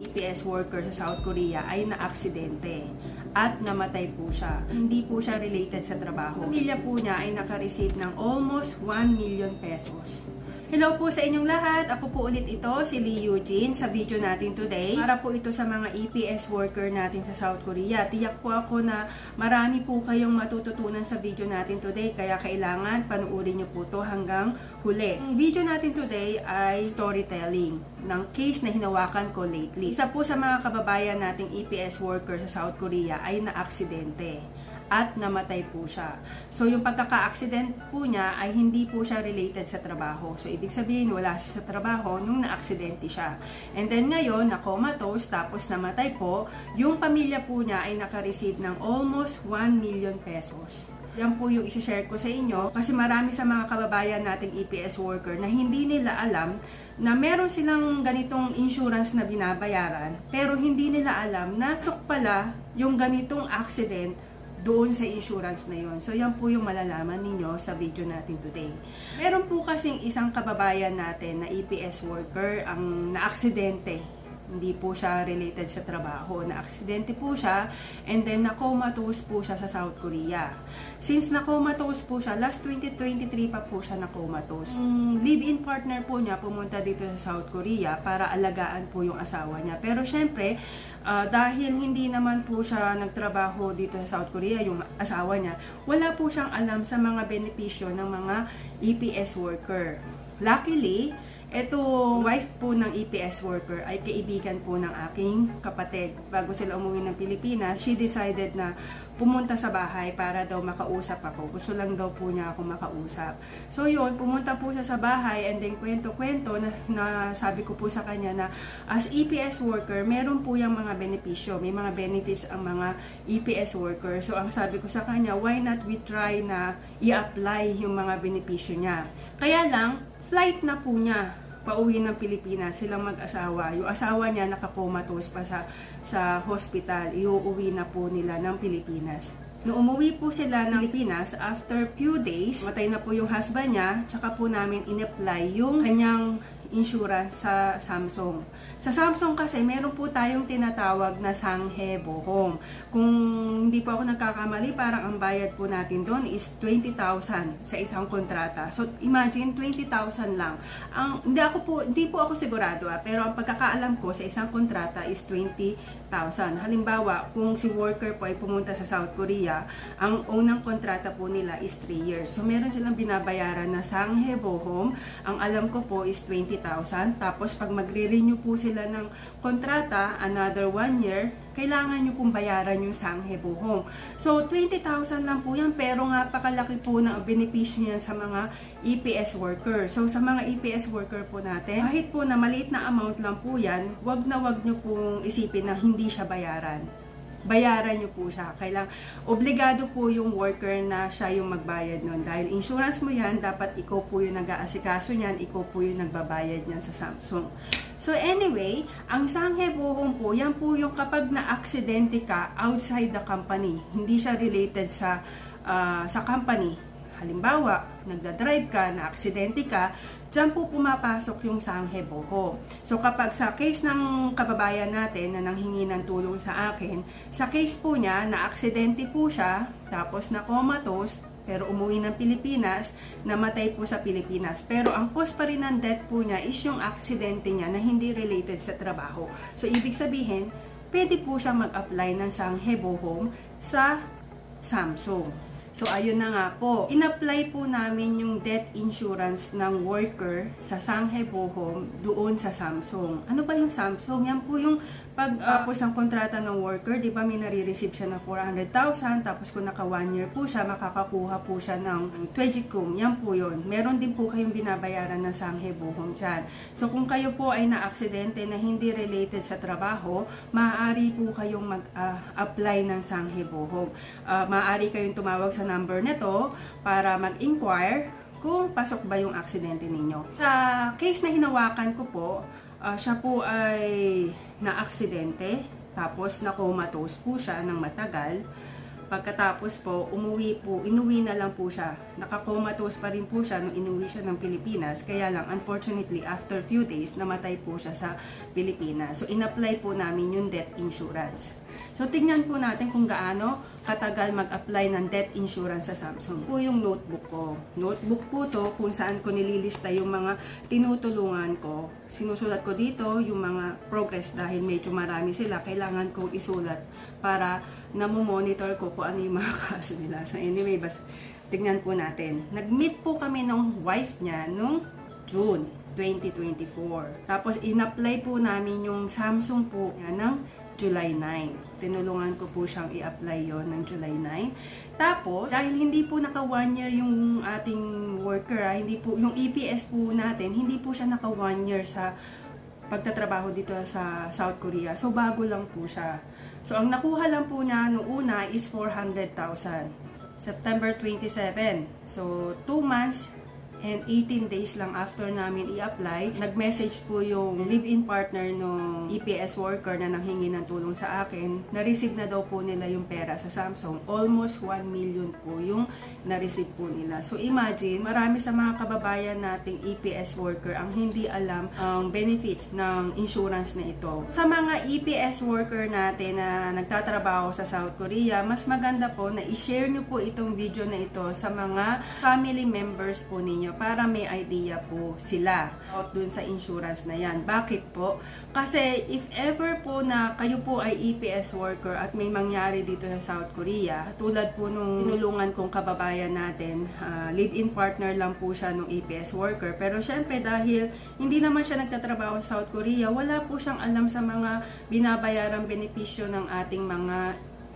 EPS worker sa South Korea ay naaksidente at namatay po siya. Hindi po siya related sa trabaho. Pamilya po niya ay nakareceive ng almost 1 million pesos. Hello po sa inyong lahat. Ako po ulit ito, si Lee Eugene, sa video natin today. Para po ito sa mga EPS worker natin sa South Korea. Tiyak po ako na marami po kayong matututunan sa video natin today. Kaya kailangan panuorin niyo po to hanggang huli. Ang video natin today ay storytelling ng case na hinawakan ko lately. Isa po sa mga kababayan nating EPS worker sa South Korea ay naaksidente at namatay po siya. So yung pagkaka-accident po niya ay hindi po siya related sa trabaho. So ibig sabihin wala siya sa trabaho nung na-aksidente siya. And then ngayon, na-comatose tapos namatay po, yung pamilya po niya ay naka-receive ng almost 1 million pesos. Yan po yung isi-share ko sa inyo kasi marami sa mga kababayan nating EPS worker na hindi nila alam na meron silang ganitong insurance na binabayaran pero hindi nila alam na pala yung ganitong accident doon sa insurance na yon. So, yan po yung malalaman ninyo sa video natin today. Meron po kasing isang kababayan natin na EPS worker ang naaksidente. Hindi po siya related sa trabaho. Na-aksidente po siya and then na-comatose po siya sa South Korea. Since na-comatose po siya, last 2023 pa po siya na-comatose. Yung live-in partner po niya pumunta dito sa South Korea para alagaan po yung asawa niya. Pero syempre, ah, dahil hindi naman po siya nagtrabaho dito sa South Korea, yung asawa niya, wala po siyang alam sa mga benepisyo ng mga EPS worker. Luckily, ito, wife po ng EPS worker ay kaibigan po ng aking kapatid. Bago sila umuwi ng Pilipinas, she decided na pumunta sa bahay para daw makausap ako. Gusto lang daw po niya ako makausap. So yun, pumunta po siya sa bahay and then kwento-kwento na, na sabi ko po sa kanya na as EPS worker, meron po yung mga benepisyo. May mga benefits ang mga EPS worker. So ang sabi ko sa kanya, why not we try na i-apply yung mga benepisyo niya. Kaya lang, flight na po niya pauwi ng Pilipinas, silang mag-asawa. Yung asawa niya nakakomatose pa sa, sa hospital. Iuuwi na po nila ng Pilipinas. Noong umuwi po sila ng Pilipinas, after few days, matay na po yung husband niya, tsaka po namin in-apply yung kanyang insurance sa Samsung. Sa Samsung kasi, meron po tayong tinatawag na Sanghe Bohong. Kung hindi po ako nagkakamali, parang ang bayad po natin doon is 20,000 sa isang kontrata. So, imagine, 20,000 lang. Ang, hindi, ako po, hindi po ako sigurado, ah, pero ang pagkakaalam ko sa isang kontrata is 20,000. Halimbawa, kung si worker po ay pumunta sa South Korea, ang unang kontrata po nila is 3 years. So, meron silang binabayaran na Sanghe Bohong. Ang alam ko po is 20,000. Tapos, pag magre-renew po sila ng kontrata, another 1 year, kailangan nyo pong bayaran yung Sanghe Bohong. So, 20,000 lang po yan, pero nga pakalaki po ng benepisyo niyan sa mga EPS worker. So, sa mga EPS worker po natin, kahit po na maliit na amount lang po yan, wag na wag nyo pong isipin na hindi siya bayaran bayaran nyo po siya. Kailang obligado po yung worker na siya yung magbayad nun. Dahil insurance mo yan, dapat ikaw po yung nag-aasikaso niyan, ikaw po yung nagbabayad niyan sa Samsung. So anyway, ang sanghe buhong po, yan po yung kapag na-aksidente ka outside the company. Hindi siya related sa ah, sa company. Halimbawa, nagda-drive ka, na-aksidente ka, Diyan po pumapasok yung sanghe boho. So kapag sa case ng kababayan natin na nanghingi ng tulong sa akin, sa case po niya, na-aksidente po siya, tapos na comatose, pero umuwi ng Pilipinas, namatay po sa Pilipinas. Pero ang cause pa rin ng death po niya is yung aksidente niya na hindi related sa trabaho. So ibig sabihin, pwede po siya mag-apply ng sanghe bohong sa Samsung. So, ayun na nga po. In-apply po namin yung death insurance ng worker sa Sanghe Bohom doon sa Samsung. Ano ba yung Samsung? Yan po yung pag tapos ng kontrata ng worker, di ba may nare-receive siya ng 400,000 tapos kung naka 1 year po siya, makakakuha po siya ng Twejicum. Yan po yun. Meron din po kayong binabayaran ng Sanghe Bohom dyan. So, kung kayo po ay na-aksidente na hindi related sa trabaho, maaari po kayong mag-apply ng Sanghe Bohom. Uh, maaari kayong tumawag sa number nito para mag-inquire kung pasok ba yung aksidente ninyo. Sa case na hinawakan ko po, ah, siya po ay na-aksidente, tapos na-comatose po siya ng matagal. Pagkatapos po, umuwi po, inuwi na lang po siya. Nakakomatose pa rin po siya nung inuwi siya ng Pilipinas. Kaya lang, unfortunately, after few days, namatay po siya sa Pilipinas. So, in-apply po namin yung death insurance. So, tingnan po natin kung gaano katagal mag-apply ng death insurance sa Samsung. Po yung notebook ko. Notebook po to kung saan ko nililista yung mga tinutulungan ko. Sinusulat ko dito yung mga progress dahil medyo marami sila. Kailangan kong isulat para namomonitor ko kung ano yung mga kaso nila. So anyway, bas, tignan po natin. Nag-meet po kami ng wife niya nung June 2024. Tapos in-apply po namin yung Samsung po niya ng July 9. Tinulungan ko po siyang i-apply yon ng July 9. Tapos, dahil hindi po naka one year yung ating worker, ah, hindi po, yung EPS po natin, hindi po siya naka one year sa pagtatrabaho dito sa South Korea. So, bago lang po siya. So, ang nakuha lang po niya noong una is 400,000. September 27. So, 2 months and 18 days lang after namin i-apply, nag-message po yung live-in partner ng EPS worker na nanghingi ng tulong sa akin. Na-receive na daw po nila yung pera sa Samsung. Almost 1 million po yung na-receive po nila. So imagine, marami sa mga kababayan nating EPS worker ang hindi alam ang benefits ng insurance na ito. Sa mga EPS worker natin na nagtatrabaho sa South Korea, mas maganda po na i-share nyo po itong video na ito sa mga family members po ninyo para may idea po sila dun sa insurance na yan. Bakit po? Kasi if ever po na kayo po ay EPS worker at may mangyari dito sa South Korea, tulad po nung tinulungan kong kababayan natin, ah, live-in partner lang po siya nung EPS worker. Pero syempre dahil hindi naman siya nagtatrabaho sa South Korea, wala po siyang alam sa mga binabayarang benepisyo ng ating mga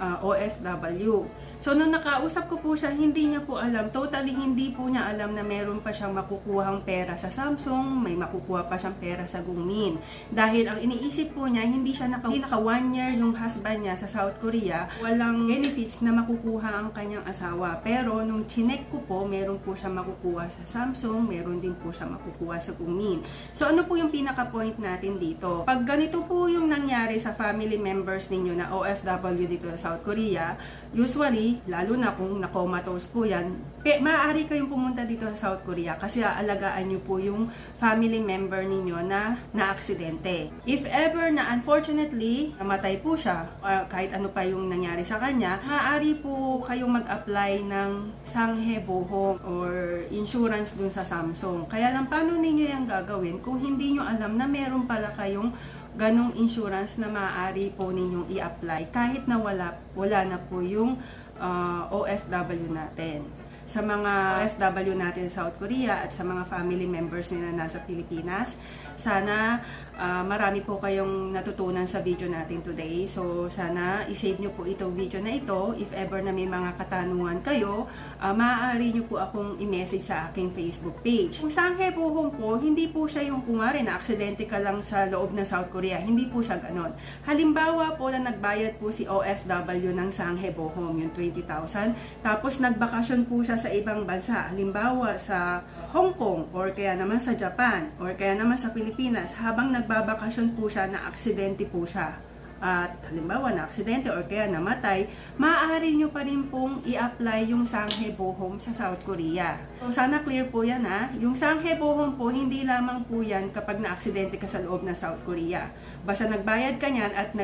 ah, OFW. So, nung nakausap ko po siya, hindi niya po alam, totally hindi po niya alam na meron pa siyang makukuhang pera sa Samsung, may makukuha pa siyang pera sa Gungmin. Dahil ang iniisip po niya, hindi siya naka, hindi naka one year yung husband niya sa South Korea, walang benefits na makukuha ang kanyang asawa. Pero, nung chinek ko po, meron po siya makukuha sa Samsung, meron din po siya makukuha sa Gungmin. So, ano po yung pinaka-point natin dito? Pag ganito po yung nangyari sa family members ninyo na OFW dito sa South Korea, usually, lalo na kung na-comatose po yan, maaari kayong pumunta dito sa South Korea kasi aalagaan nyo po yung family member ninyo na na-aksidente. If ever na unfortunately, namatay po siya, or kahit ano pa yung nangyari sa kanya, maaari po kayong mag-apply ng sanghe bohong or insurance dun sa Samsung. Kaya lang, paano ninyo yung gagawin kung hindi nyo alam na meron pala kayong ganong insurance na maaari po ninyong i-apply kahit na wala, wala na po yung uh, OFW natin. Sa mga OFW natin sa South Korea at sa mga family members nila nasa Pilipinas, sana uh, marami po kayong natutunan sa video natin today. So sana isave nyo po itong video na ito. If ever na may mga katanungan kayo, uh, maaari nyo po akong i-message sa aking Facebook page. Kung sanghe po home po, hindi po siya yung kumari na aksidente ka lang sa loob ng South Korea. Hindi po siya ganon. Halimbawa po na nagbayad po si OFW ng sanghe bohom, yung 20,000. Tapos nagbakasyon po siya sa ibang bansa. Halimbawa sa Hong Kong or kaya naman sa Japan or kaya naman sa Pilipinas. Habang nagbabakasyon po siya, na aksidente po siya at halimbawa na aksidente or kaya namatay, maaari nyo pa rin pong i-apply yung Sanghe Bohom sa South Korea. So sana clear po yan ha. Yung Sanghe Bohom po, hindi lamang po yan kapag na-aksidente ka sa loob ng South Korea. Basta nagbayad ka niyan at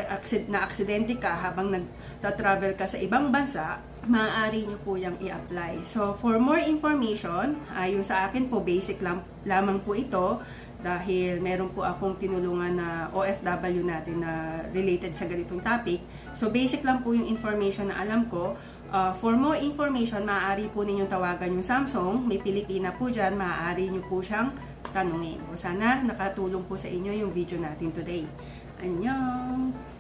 na-aksidente ka habang nagta-travel ka sa ibang bansa, maaari nyo po yung i-apply. So for more information, uh, yung sa akin po, basic lang, lamang po ito dahil meron po akong tinulungan na OFW natin na related sa ganitong topic. So basic lang po yung information na alam ko. Uh, for more information, maaari po ninyong tawagan yung Samsung. May Pilipina po dyan, maaari nyo po siyang tanungin. O sana nakatulong po sa inyo yung video natin today. Annyeong!